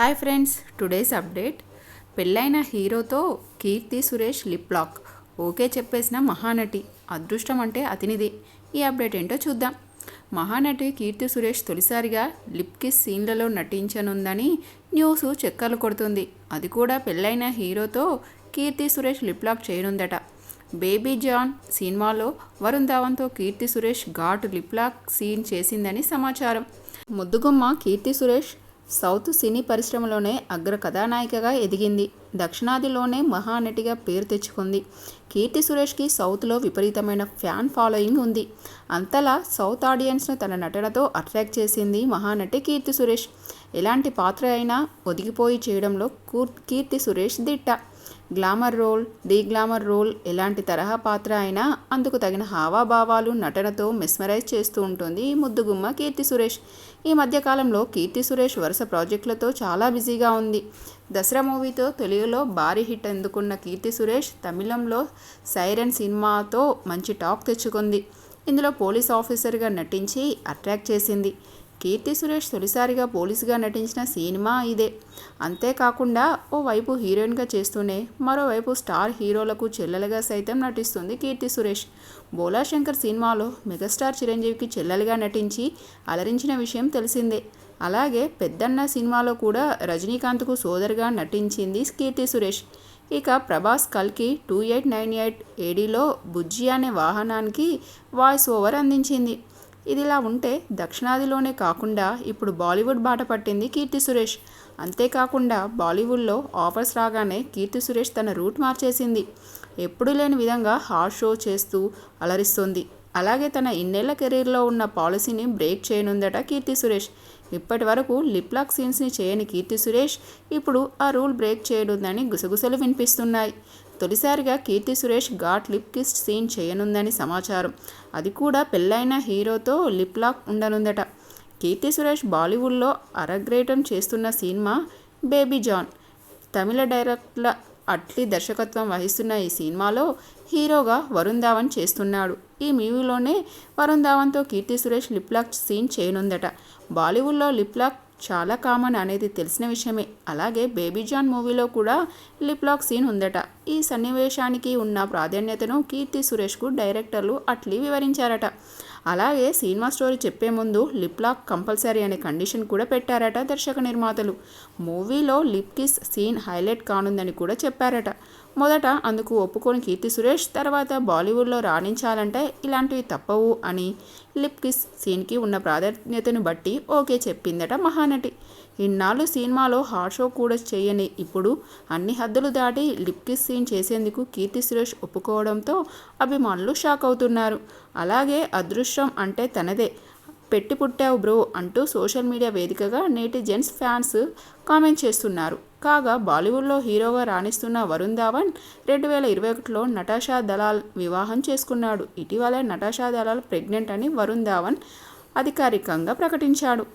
Hi friends today's update. పెళ్ళైన హీరోతో Keerthy Suresh lip lock. Okay చెప్పేసిన మహానటి. అదృష్టం అంటే అతనిదే ఈ అప్డేట్ ఏంటో చూద్దాం. మహానటి కీర్తి సురేష్ తొలిసారిగా లిప్ కిస్ సీన్లలో నటించనుందని న్యూస్ చెక్కలు కొడుతుంది. అది కూడా పెళ్ళైన హీరోతో కీర్తి సురేష్ లిప్ లాక్ చేయనుందట. బేబీ జాన్ సినిమాలో Varun ధావన్తో Keerthy Suresh hot lip lock scene చేసిందని సమాచారం. ముద్దుగుమ్మ కీర్తి సురేష్ సౌత్ సినీ పరిశ్రమలోనే అగ్ర కథానాయికగా ఎదిగింది. దక్షిణాదిలోనే మహానటిగా పేరు తెచ్చుకుంది. కీర్తి సురేష్కి సౌత్లో విపరీతమైన ఫ్యాన్ ఫాలోయింగ్ ఉంది. అంతలా సౌత్ ఆడియన్స్ను తన నటనతో అట్రాక్ట్ చేసింది మహానటి కీర్తి సురేష్. ఎలాంటి పాత్ర అయినా ఒదిగిపోయి చేయడంలో కీర్తి సురేష్ దిట్ట. Glamour role D glamour role ఎలాంటి తరహా పాత్ర అయినా అందుకు తగిన హావాభావాలు నటనతో మెస్మరైజ్ చేస్తూ ఉంటుంది ఈ ముద్దుగుమ్మ కీర్తి సురేష్. ఈ మధ్యకాలంలో కీర్తి సురేష్ వరుస ప్రాజెక్టులతో చాలా బిజీగా ఉంది. దసరా మూవీతో తెలుగులో భారీ హిట్ అందుకున్న కీర్తి సురేష్ తమిళంలో సైరన్ సినిమాతో మంచి టాక్ తెచ్చుకుంది. ఇందులో పోలీస్ ఆఫీసర్గా నటించి అట్రాక్ట్ చేసింది. కీర్తి సురేష్ తొలిసారిగా పోలీసుగా నటించిన సినిమా ఇదే. అంతేకాకుండా ఓ వైపు హీరోయిన్గా చేస్తూనే మరోవైపు స్టార్ హీరోలకు చెల్లెలుగా సైతం నటిస్తుంది కీర్తి సురేష్. బోలాశంకర్ సినిమాలో మెగాస్టార్ చిరంజీవికి చెల్లెలుగా నటించి అలరించిన విషయం తెలిసిందే. అలాగే పెద్దన్న సినిమాలో కూడా రజనీకాంత్కు సోదరుగా నటించింది కీర్తి సురేష్. ఇక ప్రభాస్ కల్కి టూ ఎయిట్ నైన్ ఎయిట్ ఏడీలో బుజ్జి అనే వాహనానికి వాయిస్ ఓవర్ అందించింది. ఇదిలా ఉంటే దక్షిణాదిలోనే కాకుండా ఇప్పుడు బాలీవుడ్ బాట పట్టింది కీర్తి సురేష్. అంతేకాకుండా బాలీవుడ్లో ఆఫర్స్ రాగానే కీర్తి సురేష్ తన రూట్ మార్చేసింది. ఎప్పుడు లేని విధంగా హార్ట్ షో చేస్తూ అలరిస్తుంది. అలాగే తన ఇన్నేళ్ళ కెరీర్లో ఉన్న పాలసీని బ్రేక్ చేయనుందట కీర్తి సురేష్. ఇప్పటి వరకు లిప్లాక్ సీన్స్ని చేయని కీర్తి సురేష్ ఇప్పుడు ఆ రూల్ బ్రేక్ చేయనుందని గుసగుసలు వినిపిస్తున్నాయి. తొలిసారిగా Keerthy Suresh hot lip kiss scene చేయనుందని సమాచారం. అది కూడా పెళ్ళైన హీరోతో లిప్ లాక్ ఉండనుందట. కీర్తి సురేష్ బాలీవుడ్లో అరగ్రేటం చేస్తున్న సినిమా బేబీ జాన్. తమిళ డైరెక్టర్ల అట్లీ దర్శకత్వం వహిస్తున్న ఈ సినిమాలో హీరోగా వరుణ్ ధావన్ చేస్తున్నాడు. ఈ మూవీలోనే Varun ధావన్తో Keerthy Suresh lip lock scene చేయనుందట. బాలీవుడ్లో లిప్లాక్ చాలా కామన్ అనేది తెలిసిన విషయమే. అలాగే బేబీ జాన్ మూవీలో కూడా లిప్ లాక్ సీన్ ఉందట. ఈ సన్నివేశానికి ఉన్న ప్రాధాన్యతను కీర్తి సురేష్కు డైరెక్టర్లు అట్లీ వివరించారట. అలాగే సినిమా స్టోరీ చెప్పే ముందు లిప్ లాక్ కంపల్సరీ అనే కండిషన్ కూడా పెట్టారట దర్శక నిర్మాతలు. మూవీలో లిప్ కిస్ సీన్ హైలైట్ కానుందని కూడా చెప్పారట. మొదట అందుకు ఒప్పుకొని కీర్తి సురేష్ తర్వాత బాలీవుడ్లో రాణించాలంటే ఇలాంటివి తప్పవు అని లిప్ కిస్ సీన్కి ఉన్న ప్రాధాన్యతను బట్టి ఓకే చెప్పిందట మహానటి. ఇన్నాళ్ళు సినిమాలో హాట్ షో కూడా చేయని ఇప్పుడు అన్ని హద్దులు దాటి లిప్ కిస్ సీన్ చేసేందుకు కీర్తి సురేష్ ఒప్పుకోవడంతో అభిమానులు షాక్ అవుతున్నారు. అలాగే అదృష్టం అంటే తనదే. పెట్టి పుట్టావు బ్రో అంటూ సోషల్ మీడియా వేదికగా నేటి జెన్స్ ఫ్యాన్స్ కామెంట్ చేస్తున్నారు. కాగా బాలీవుడ్లో హీరోగా రాణిస్తున్న వరుణ్ ధావన్ రెండు వేల ఇరవై ఒకటిలో నటాషా దలాల్ వివాహం చేసుకున్నాడు. ఇటీవలే నటాషా దలాల్ ప్రెగ్నెంట్ అని వరుణ్ ధావన్ అధికారికంగా ప్రకటించాడు.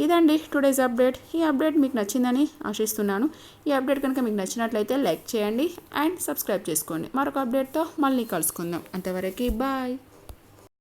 ఇదండి టుడేస్ అప్డేట్. ఈ అప్డేట్ మీకు నచ్చిందని ఆశిస్తున్నాను. ఈ అప్డేట్ కనుక మీకు నచ్చినట్లయితే లైక్ చేయండి అండ్ సబ్స్క్రైబ్ చేసుకోండి. మరొక అప్డేట్తో మళ్ళీ కలుసుకుందాం. అంతవరకు బాయ్.